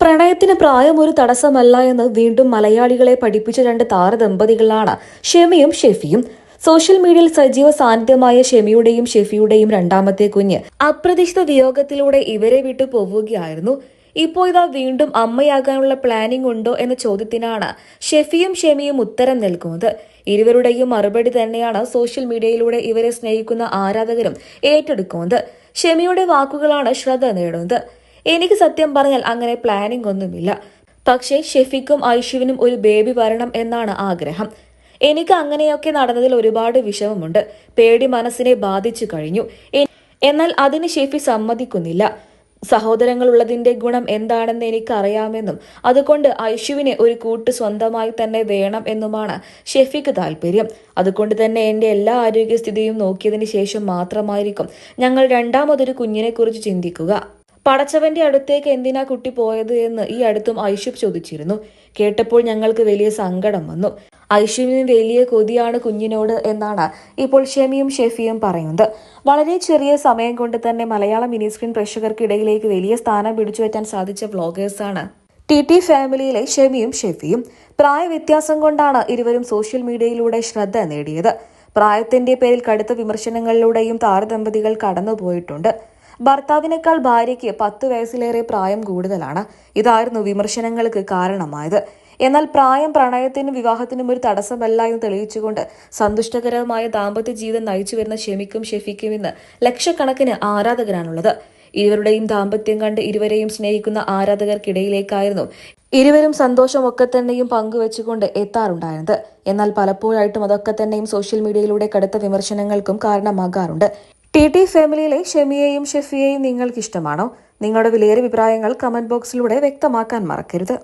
പ്രണയത്തിന് പ്രായം ഒരു തടസ്സമല്ല എന്ന് വീണ്ടും മലയാളികളെ പഠിപ്പിച്ച രണ്ട് താരദമ്പതികളാണ് ഷെമിയും ഷെഫിയും. സോഷ്യൽ മീഡിയയിൽ സജീവ സാന്നിധ്യമായ ഷെമിയുടെയും ഷെഫിയുടെയും രണ്ടാമത്തെ കുഞ്ഞ്. അപ്രതീക്ഷിത വിയോഗത്തിലൂടെ ഇവരെ വിട്ടു പോവുകയായിരുന്നു. ഇപ്പോൾ ഇതാ വീണ്ടും അമ്മയാകാനുള്ള പ്ലാനിംഗ് ഉണ്ടോ എന്ന ചോദ്യത്തിനാണ് ഷെഫിയും ഷെമിയും ഉത്തരം നൽകുന്നത്. ഇരുവരുടെയും മറുപടി തന്നെയാണ് സോഷ്യൽ മീഡിയയിലൂടെ ഇവരെ സ്നേഹിക്കുന്ന ആരാധകരും ഏറ്റെടുക്കുന്നത്. ഷെമിയുടെ വാക്കുകളാണ് ശ്രദ്ധ നേടുന്നത്. എനിക്ക് സത്യം പറഞ്ഞാൽ അങ്ങനെ പ്ലാനിംഗ് ഒന്നുമില്ല. പക്ഷേ ഷെഫിക്കും ഐഷുവിനും ഒരു ബേബി വരണം എന്നാണ് ആഗ്രഹം. എനിക്ക് അങ്ങനെയൊക്കെ നടന്നതിൽ ഒരുപാട് വിഷമമുണ്ട്. പേടി മനസ്സിനെ ബാധിച്ചു കഴിഞ്ഞു. എന്നാൽ അതിന് ഷെഫി സമ്മതിക്കുന്നില്ല. സഹോദരങ്ങളുള്ളതിന്റെ ഗുണം എന്താണെന്ന് എനിക്കറിയാമെന്നും അതുകൊണ്ട് ഐഷുവിനെ ഒരു കൂട്ട് സ്വന്തമായി തന്നെ വേണം എന്നുമാണ് ഷെഫിക്ക് താല്പര്യം അതുകൊണ്ട് തന്നെ എന്റെ എല്ലാ ആരോഗ്യസ്ഥിതിയും നോക്കിയതിന് ശേഷം മാത്രമായിരിക്കും ഞങ്ങൾ രണ്ടാമതൊരു കുഞ്ഞിനെക്കുറിച്ച് ചിന്തിക്കുക. പടച്ചവന്റെ അടുത്തേക്ക് എന്തിനാ കുട്ടി പോയത് എന്ന് ഈ അടുത്തും ഐഷുബ് ചോദിച്ചിരുന്നു. കേട്ടപ്പോൾ ഞങ്ങൾക്ക് വലിയ സങ്കടം വന്നു. ഐഷുവിന് വലിയ കൊതിയാണ് കുഞ്ഞിനോട് എന്നാണ് ഇപ്പോൾ ഷെമിയും ഷെഫിയും പറയുന്നത്. വളരെ ചെറിയ സമയം കൊണ്ട് തന്നെ മലയാള മിനി സ്ക്രീൻ പ്രേക്ഷകർക്കിടയിലേക്ക് വലിയ സ്ഥാനം പിടിച്ചുപറ്റാൻ സാധിച്ച വ്ളോഗേഴ്സാണ് ടി ടി ഫാമിലിയിലെ ഷെമിയും ഷെഫിയും. പ്രായവ്യത്യാസം കൊണ്ടാണ് ഇരുവരും സോഷ്യൽ മീഡിയയിലൂടെ ശ്രദ്ധ നേടിയത്. പ്രായത്തിന്റെ പേരിൽ കടുത്ത വിമർശനങ്ങളിലൂടെയും താരദമ്പതികൾ കടന്നുപോയിട്ടുണ്ട്. ഭർത്താവിനേക്കാൾ ഭാര്യയ്ക്ക് പത്ത് വയസ്സിലേറെ പ്രായം കൂടുതലാണ്. ഇതായിരുന്നു വിമർശനങ്ങൾക്ക് കാരണമായത്. എന്നാൽ പ്രായം പ്രണയത്തിനും വിവാഹത്തിനും ഒരു തടസ്സമല്ല എന്ന് തെളിയിച്ചുകൊണ്ട് സന്തുഷ്ടകരമായ ദാമ്പത്യ ജീവിതം നയിച്ചു വരുന്ന ഷെമിക്കും ഷെഫിക്കും ഇന്ന് ലക്ഷക്കണക്കിന് ആരാധകരാണുള്ളത്. ഇരുവരുടെയും ദാമ്പത്യം കണ്ട് ഇരുവരെയും സ്നേഹിക്കുന്ന ആരാധകർക്കിടയിലേക്കായിരുന്നു ഇരുവരും സന്തോഷമൊക്കെ തന്നെയും പങ്കുവെച്ചുകൊണ്ട് എത്താറുണ്ടായിരുന്നത്. എന്നാൽ പലപ്പോഴായിട്ടും അതൊക്കെ തന്നെയും സോഷ്യൽ മീഡിയയിലൂടെ കടുത്ത വിമർശനങ്ങൾക്കും കാരണമാകാറുണ്ട്. ടി ടി ഫാമിലിയിലെ ഷെമിയെയും ഷെഫിയെയും നിങ്ങൾക്ക് ഇഷ്ടമാണോ നിങ്ങളുടെ വിലയേറിയ അഭിപ്രായങ്ങൾ കമന്റ് ബോക്സിലൂടെ വ്യക്തമാക്കാൻ മറക്കരുത്.